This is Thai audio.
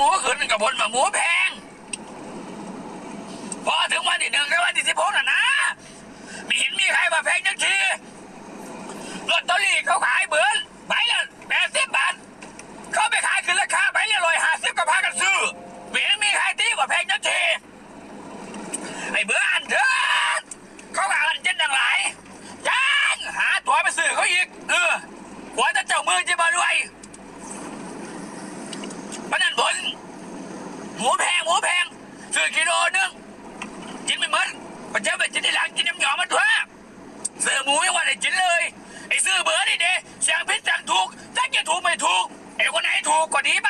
หมูขึ้นกับบนมาหมูแพง พอถึงวันที่หนึ่งและวันที่สิบหกน่ะนะมีเห็นมีใครมาแพงจังทีลอตเตอรี่เขาขายเบือนใบละแปดสิบบาทเขาไปขายขึ้นราคาใบละร้อยห้าสิบก็พากันซื้อไม่เห็นมีใครตีกว่าแพงจังทีไอ้เบืออันเถิดเขาว่าอันเจนดังหลายยังหาตัวไปซื้อเขาอีก เออหัวจะเจ้ามือจะมารวยพนันบนหมูแพงหมูแพงซื้อกิโลนึง กินไม่หมดพอเจ้าไปกินในหลังกินน้ำหยองมันทั่ว เสือหมูยังว่าได้กินเลย ไอ้ซื้อเบอร์นี่เด้เสียงพิษสั่งถูกถ้าจะถูกไม่ถูกไอ้คนไหนถูกก็ดีไป